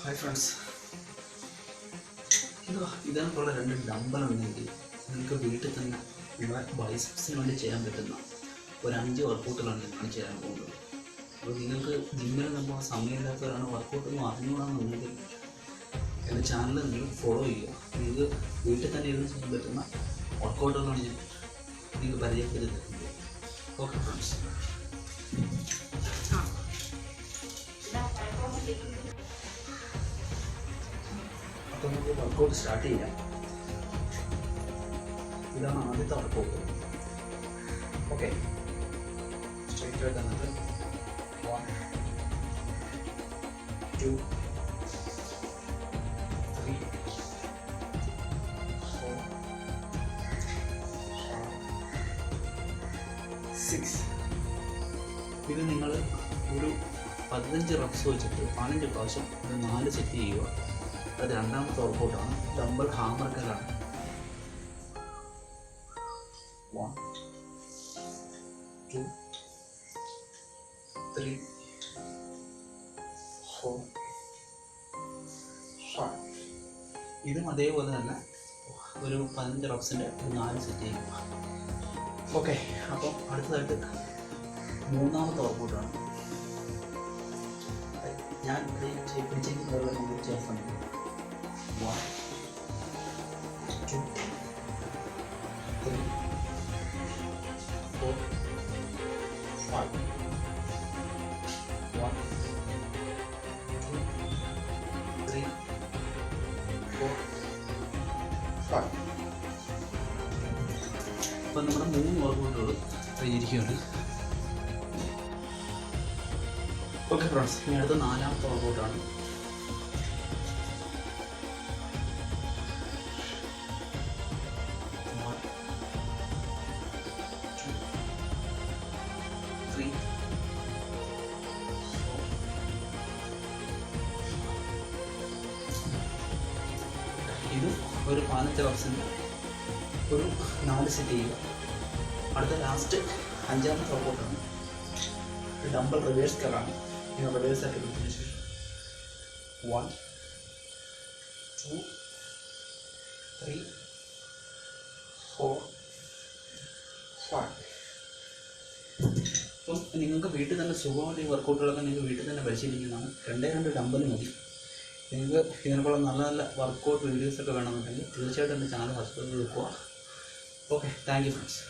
Hi friends ഇതാ ഇതേപോലുള്ള രണ്ട് ഡമ്പലുണ്ടെങ്കിൽ നിങ്ങൾക്ക് വീട്ടിൽ തന്നെ ബൈസെപ്സിന് വേണ്ടി ചെയ്യാൻ പറ്റുന്ന ഒരു അഞ്ച് വർക്കൗട്ടുകളാണ് ഞാൻ ചെയ്യാൻ പോകുന്നത്. അപ്പോൾ നിങ്ങൾക്ക് ജിമ്മിൽ നമ്മൾ സമയമില്ലാത്തവരാണ് വർക്കൗട്ടൊന്നും അറിഞ്ഞുകൂടാന്നുണ്ടെങ്കിൽ എന്റെ ചാനൽ നിങ്ങൾ ഫോളോ ചെയ്യുക. നിങ്ങൾക്ക് വീട്ടിൽ തന്നെ ഇരുന്ന് ചെയ്യാൻ പറ്റുന്ന വർക്കൗട്ടുകളാണ് ഞാൻ നിങ്ങൾക്ക് പരിചയപ്പെടുത്തി ഓക്കെ ഫ്രണ്ട്സ് അപ്പോൾ നമുക്ക് വർക്കൗട്ട് സ്റ്റാർട്ട് ചെയ്യാം ഇതാണ് ആദ്യത്തെ വർക്കൗട്ട് ഓക്കെ സ്ട്രെയിറ്റ് ആയിട്ട് എന്നിട്ട് one two three four six ഇത് നിങ്ങൾ ഒരു പതിനഞ്ച് റബ്സ് വെച്ചിട്ട് പതിനഞ്ച് പ്രാവശ്യം നാല് സെറ്റ് ചെയ്യുക. അത് രണ്ടാമത്തെ വർക്കൗട്ടാണ് ഡബിൾ ഹാമർ കല്ലാണ്. ഇതും അതേപോലെ തന്നെ ഒരു പതിനഞ്ച് റബ്സിന്റെ ഒരു നാല് സെറ്റ് ചെയ്യും. ഓക്കെ അപ്പം അടുത്തതായിട്ട് മൂന്നാമത്തെ വർക്കൗട്ടാണ് ഞാൻ പിടിച്ചിരിക്കുന്ന ചെയ്യാൻ ചേർക്കുന്നുണ്ട് one two, three, four, five. One two three four five ഇപ്പം നമ്മുടെ മൂന്ന് വർക്കൗട്ടുകൾ കഴിഞ്ഞിരിക്കുകയാണ് ഓക്കെ ഫ്രണ്ട്സ് ഇനി അടുത്ത നാലാമത്തെ വർക്കൗട്ടാണ് ഇത് ഒരു പതിനഞ്ച് വർഷത്തിന് ഒരു നാല് സെറ്റ് ചെയ്യുക. അടുത്ത ലാസ്റ്റ് അഞ്ചാമത്തെ റോബോട്ടാണ് ഡബിൾ റിവേഴ്സ് കറാണ് ഇത് റിവേഴ്സ് ആയിട്ട് കൊടുത്തതിന് ശേഷം one two three four five അപ്പം നിങ്ങൾക്ക് വീട്ടിൽ തന്നെ സുഖമായിട്ട് ഈ വർക്കൗട്ടുകളൊക്കെ നിങ്ങൾക്ക് വീട്ടിൽ തന്നെ പരിശീലിക്കുന്നതാണ്. രണ്ടേ രണ്ട് ഡമ്പൽ മതി. നിങ്ങൾക്ക് ഇതിനെക്കുള്ള നല്ല നല്ല വർക്കൗട്ട് വീഡിയോസൊക്കെ വേണമെന്നുണ്ടെങ്കിൽ തീർച്ചയായിട്ടും എന്റെ ചാനൽ സബ്സ്ക്രൈബ് ചെയ്ത് വെക്കുക. Okay thank you friends